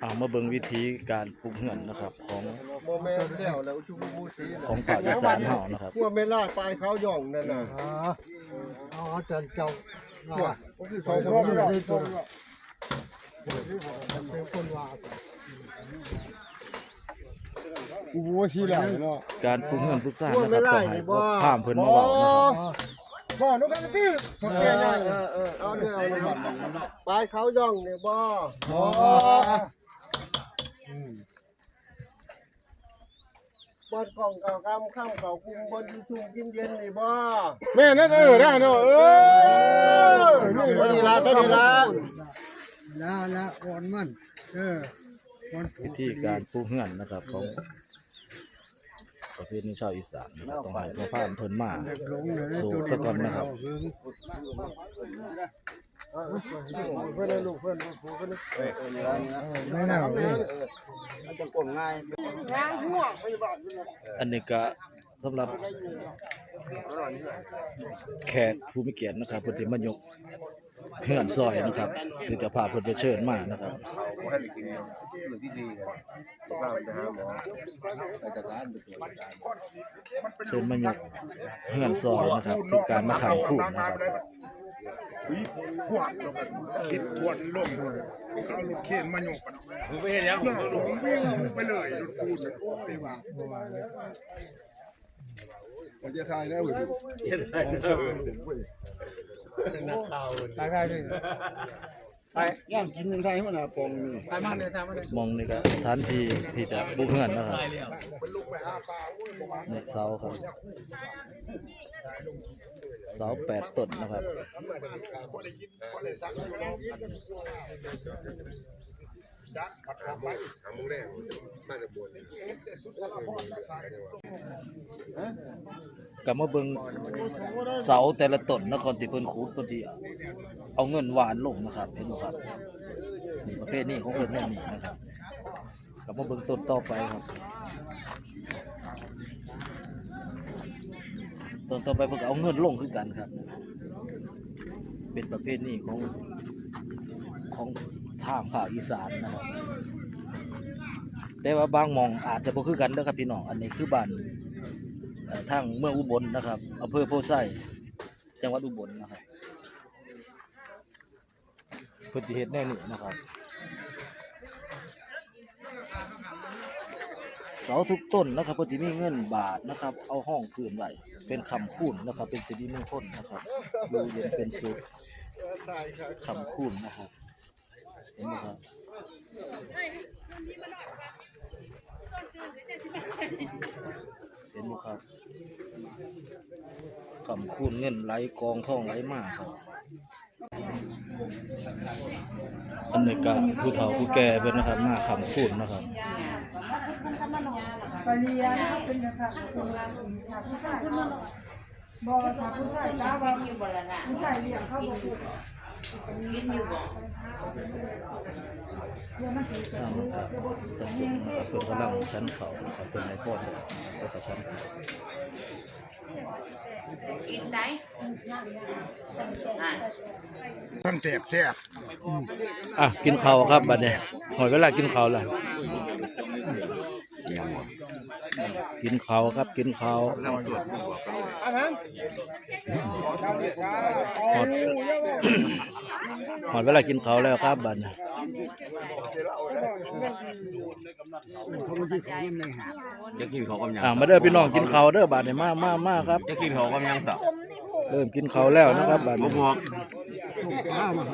เอามาเบิ่งวิธีการปลูกเหือนนะครับ ของโมเมนต์แล้วแล้วชูมูสีของภาคอีสานเฮานะครับพวกเมล่าปลายเขาย่องนั่นน่ะอ๋ออ๋ออาจารย์เจ้าพวกว่าก็คือสองพ่อไม่ได้ตัวเป็นคนว่ากูว่าสิแล้วเนาะการปลูกเหือนปลูกสร้างนะครับต้องให้พ่อพามเพิ่นมาเว้านะครับ อ๋อ บ่นกกันที่เออเออเออเอาเรื่องเอาเลยปลายเขาย่องเนี่ยบ่อ๋อบนกล่องเก่ากำข้ามเก่ากุ้งบนยูซูมกินเย็นนี่บ่แม่นั่นเออได้เนาะเออตัวนี้ละตัวนี้ละละละอ่อนมันเอออ่อนผูวิกธีการปูเหือนนะครับของ ประเพณีชาวอีสานนะครับต้องให้พ่อพามเพิ่นมาหลงเลยสูบซะก่อนนะครับเพื่อนลูกเพื่อนลูกเพื่อนไม่น่าเลยจะกดง่ายอันนี้ก็สำหรับแขกผู้มีเกียรตินะครับเพิ่นสิมายก เหือนซอยนะครับคือจะพาเพิ่นไปเชิญมานะครับเชิญมายกเหือนซอยนะครับคือการมาขังคู่นะครับขวดลงคิดขวดลงเขารถเข็นมาหยกกันมึงไปเห็นยังลงไปเลยรถปูนโอ้ยว่ามันจะทาย แล้วเว้ยตายได้เลยย่างกินยังไงมันอะปองนี่มองนี่ก็สถานที่ที่จะปลูกเหือนนะครับเนี่ยเสาครับเสาแปดต้นนะครับ กลับมาเบิ่งเสาแต่ละต้นนครที่เพิ่นขูดเพิ่นสิเอาเงินหวานลงนะครับเห็นบ่ครับนี่ประเภทนี้ของเพิ่นแน่นี่นะครับกลับมาเบิ่งต้นต่อไปครับต้นต่อไปเพิ่นก็เอาเงินลงคือกันครับ เป็นประเภทนี้ของของ ทางภาคอีสานนะครับ แต่ว่าบางมองอาจจะบ่คือกันเด้อครับพี่น้องอันนี้คือบ้านทางเมืองอุบลนะครับอำเภอโพไซจังหวัดอุบลนะครับเพื่อจเฮ็ดแน่นี่นะครับเสาทุกต้นนะครับพอจะมีเงินบาทนะครับ เอาห้องพื้นไว้เป็นคำคูณนะครับ เป็นสิริมงคลนะครับดูเย็นเป็นสุขคำคูณนะครับ ห็นไหมครับเห็นไหมครับคำคูณเงินไหลกองท่องไหลมากครับอันนี้ก็ผู้เฒ่าผู้แก่เพิ่นนะครับมาคำคูณนะครับปเรียนเป็นนะคะคนละผู้ชายขึ้นมาบ่ค่ะผู้ชายจ้าบ่ผู้ชายเลี้ยงเขาบ่พู ดเดี๋ยวมันสิทางนู้นครับจะสุนะครับเพิ่นกำลังชั้นเขานะครับเป็นในป้อนแล้วก็ชั้นเขากินได้ท่านแสบแซ่บอะกินข้าวครับบัดเนี้หอยเวลากินข้าวแล้ว กินข้าวครับกินข้าวหอดหอดเวลากินข้าวแล้วครับบัดนี้เขาไม่ได้ของยังไงฮะจะกินเขากำยังอะมาเด้อพี่น้องกินข้าวเด้อบัดนี้มามามาครับจะกินเขากำยังสับเริ่มกินข้าวแล้วนะครับบัดบนี้บอกข้าวมา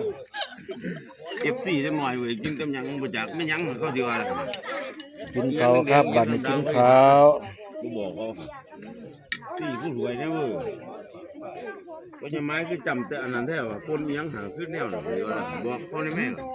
เก็บตีจะหน่อยเว้ยกินกำยังบ่จักไม่ยังเขาดีว่า กินข้าวครับบัดนี้กินข้าวกูบอกเขาตีผู้รวยเนี่ยเว้ยก็ยังไม้คือจำแต่อันนั้นแท้ว่าคนอิหยังหาขึ้นแนวหรอกเลยว่าบอกเขาในแม่หรอก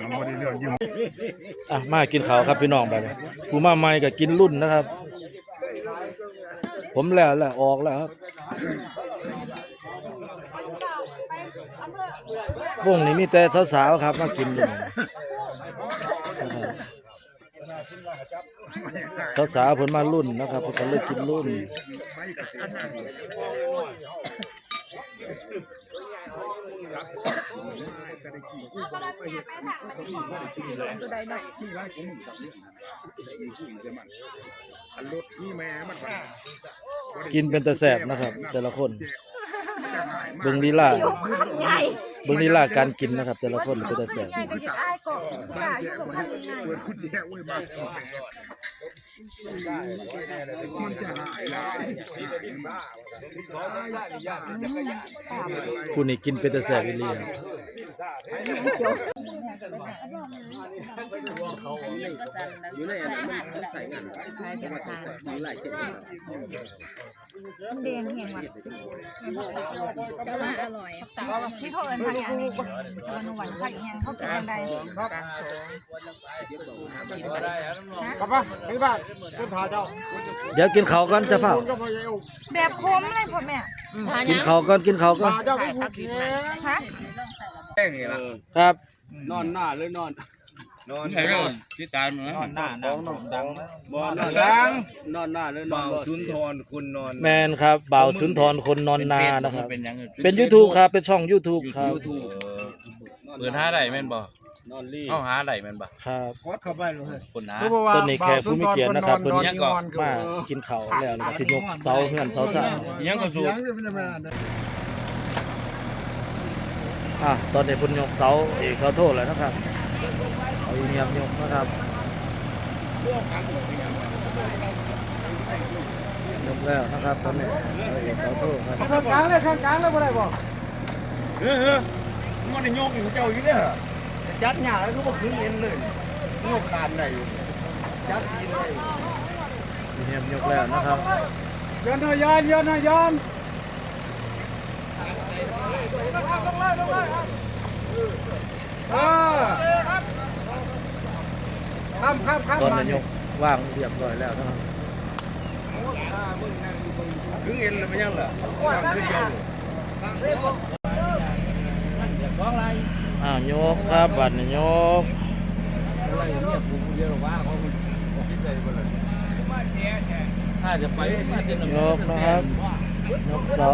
มันบ่ได้เรื่องอยู่อะมากินข้าวครับพี่น้องบัดนี้ผู้มาใหม่ก็กินรุ่นนะครับ ผมแล้วแหละออกแล้วครับวงนี้มีแต่สาวๆครับมากินอยู่สาวๆผลมารุ่นนะครับเพิ่น ก็เลยกินรุ่นอันรถนี่แม่มันก็กินเป็นตะแสบนะครับ แต่ละคนเบิ่งลีลาเบิ่งลีลาการกินนะครับ แต่ละคนเป็นตะแสบใหญ่ก็อยากอายก่อนค่ะ อยู่กับมันยังไงเปิดกุญแจไว้บ้านแมันจะหายหลายผู้นี้กินเป็นตะแสบอีหลีครับแดงแห้งว่ะจะว่าอร่อยที่เขาเอิ้นผักอย่างนี้ตะวันหวานผักแห้งเขาเป็นยังไงครับป่ะพี่บ้านคุณถาเจ้าเดี๋ยวกินข้าวก่อนจะเฝ้าคุณก็พยายามแบบคมเลยพ่อแม่กินข้าวก่อนกินข้าวก่อนถาเจ้าก็พูดแค่ฮะครับ นอนหน้าหรือนอนนอนนอนที่ตายมั้ยนอนหน้านอนดังบ่นอนดังนอนหน้าหรือนอนสุนทรคุณนอนแมนครับบ่าวสุนทรคนนอนนานะครับ เป็น YouTube ครับเป็นช่อง YouTube ครับเปิดหาได้แม่นบ่นอนรีเฮาหาได้แม่นบ่ครับกดเข้าไปเลยคนหาต้นนี้แขกผู้มีเกียรตินะครับเพิ่นยังก่อนมากินข้าวแล้วแล้วก็สิยกเสาเฮือนเสาสร้างยังก็สู เสียงเนี่ยมันจะไม่ อ่านนะอะตอนนี้เพิ่นยกเสาเอกเสาโทแล้วนะครับเอาอีเงียบยกนะครับยกแล้วนะครับตอนนี้เอาเอกเสาโทครับข้างกลางเลยข้างกลางเลยบ่ได้บ่เฮ้อมันได้โยกอยู่เจ้าอยู่เด้อจัดหยาแล้วก็บ่ขึ้นเอ็นเลยงกการได้อยู่จัดกินได้อีเงียบยกแล้วนะครับย้อนหน่อยย้อนย้อนหน่อยย้อนเออ ข้ามข้ามข้ามตอนมานี้ยกว่างเรียบร้อยแล้วนะครับถึงเอ็นแล้วมันยังล่ะอ้าวยกครับบัดนี้ยกยกนะครับ ยกเสา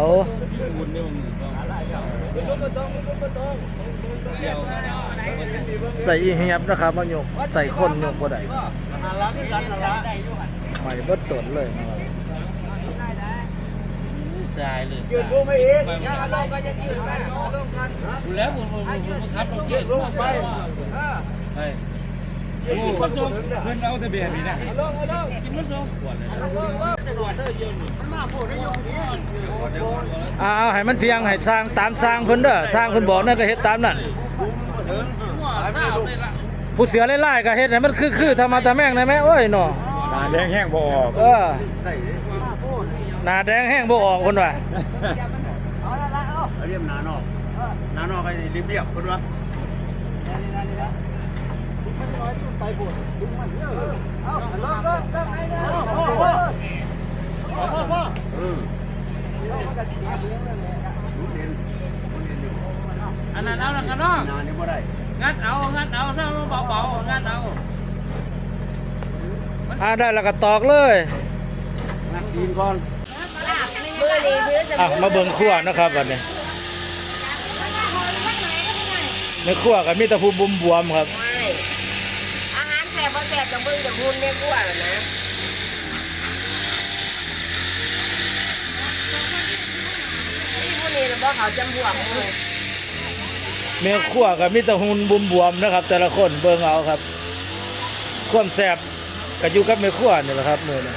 ใส่อีเหียบนะครับมายกใส่คนยกบ่ได้นั่นละคือกันนั่นละใหม่เบิดตนเลยนะครับยืดตัวไม่เองย่าลงกันจะยืดกันลงกันแล้วผมผมผมครับผมเย็นลงไปกิน มาส่งเพิ่นเอาแต่เบียร์นี่นะกินมาส่งขวดเลยอ้าวให้มันเที่ยงให้สร้างตามสร้างเพิ่นเด้อสร้างเพิ่นบอกนั่นก็เฮ็ดตามนั่นผู้เสือไล่ๆก็เฮ็ดให้มันคือๆทำมาตาแม่งได้ไหมโอ้ยเนาะหน้าแดงแห้งบ่ออกเออหน้าแดงแห้งบ่ออกคนว่ะเรียมนานอกนานอกให้รีบเรียบคนวะ อันนั้นเอาละกันเนาะนานนี่บ่ได้งัดเอางัดเอาถ้าเบาๆงัดเอาอ่าได้แล้วก็ตอกเลยงัดตีนก่อนอะมาเบิ่งครัวนะครับบัดนี้ในครัวก็มีแต่ผู้บุมบวมครับ อาหารแสบบ่แสบจะมึงจะหุ่นเนี่ยกลัวน่ะนะนี่ผู้นี้น่ะบ่เขาจำบวกเลยเมียขั้วกับมิตรหุ่นบุมบวมนะครับ แต่ละคนเบิ่งเอาครับความแสบก็อยู่กับเมียขั้วนี่แหละครับมือนี้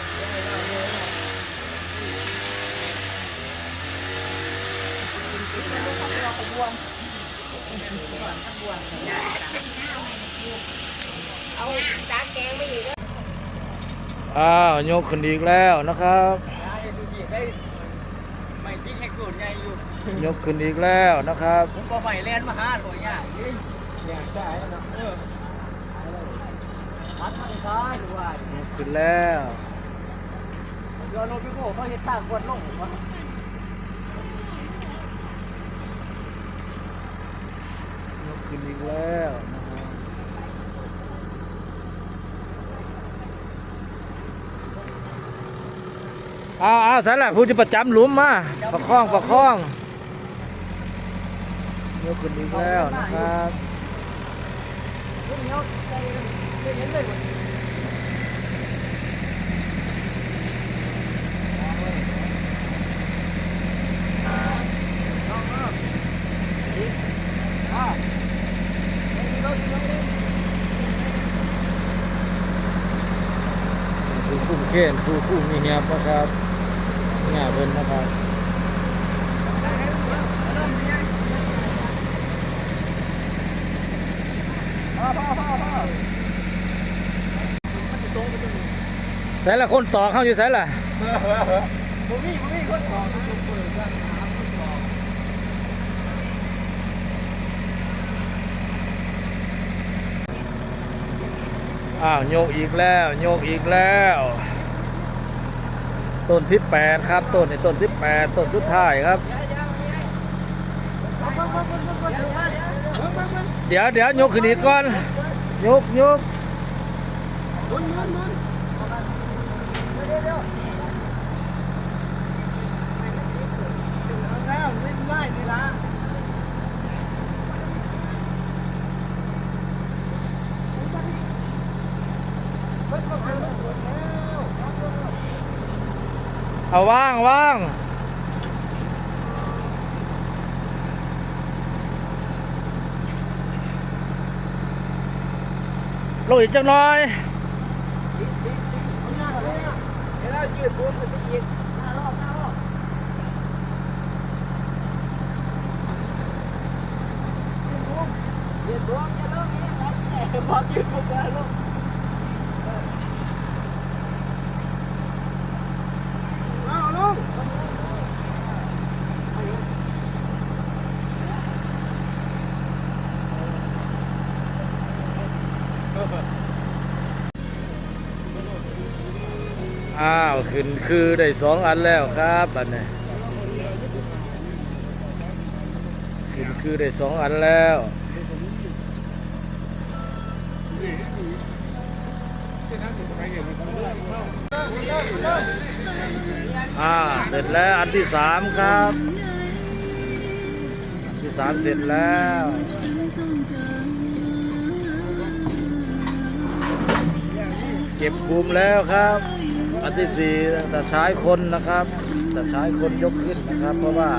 อ้าวยกขึ้นอีกแล้วนะครับไม่ทิ้งให้กูใหญ่อยู่ยกขึ้นอีกแล้วนะครับผมก็ใหม่แล่นมาหาหน่อยยากยกขึ้นแล้วเรือโนบิโก้เขาเฮ็ดตางกวนลงวะยกขึ้นอีกแล้วนะครับ เอาเอาสาระผู้จะประจำหลุมมาประคองประคองยกขึ้นอีกแล้วนะครับผู้คุ้มเข่นผู้ผู้มีเหียบนะครับ งาเพิ่นนะครับใส่ละคนต่อเข้าอยู่ใส่ละอ้าวโยกอีกแล้ว โยกอีกแล้ว ต้นที่แปดครับต้นในต้นที่แปดต้นสุดท้ายครับ เดี๋ยวเดี๋ยวยกขึ้นอีกก่อนยกยก เอาว่างว่างลงอีกจังน้อยอ้้าวขึ้นคือได้สองอันแล้วครับอันนี้ขึ้นคือได้สองอันแล้วอ่าเสร็จแล้วอันที่สามครับอันที่สามเสร็จแล้วเก็บกลุ่มแล้วครับ อันที่สี่แต่ใช้คนนะครับแต่ใช้คนยกขึ้นนะครับ เพราะว่า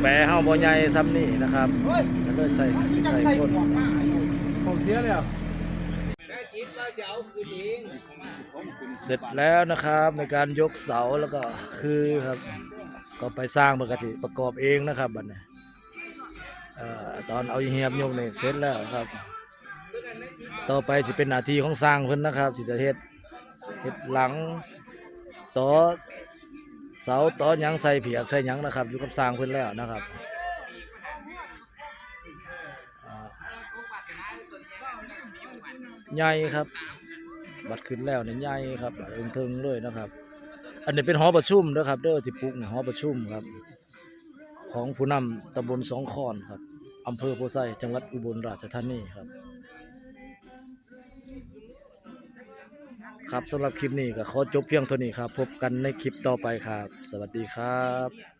แปรเฮาบ่ใหญ่ซ้ำนี่นะครับก็เลยใส่ใส่คนของเสียแล้วเสร็จแล้วนะครับในการยกเสาแล้วก็คือครับ ก็ไปสร้างปกติประกอบเองนะครับบัดนี้เอ่อตอนเอาเหียบยกนี่เสร็จแล้วครับ ต่อไปจะเป็นหน้าที่ของสร้างเพิ่นนะครับที่จะเฮ็ดเฮ็ดหลังต่อเสาต่อหยังใส่เผียกใส่หยังนะครับ อยู่กับสร้างเพิ่นแล้วนะครับใหญ่ครับ บัดขึ้นแล้วเนี่ยใหญ่ครับเอิงเทิงเลยนะครับ อันนี้เป็นหอประชุมนะครับ เด้อที่ปุกเนี่ยหอประชุมครับ ของผู้นำตำบลสองคอนครับอำเภอโพไซจังหวัดอุบลราชธานีครับ ครับสำหรับคลิปนี้ก็ขอจบเพียงเท่านี้ครับ พบกันในคลิปต่อไปครับ สวัสดีครับ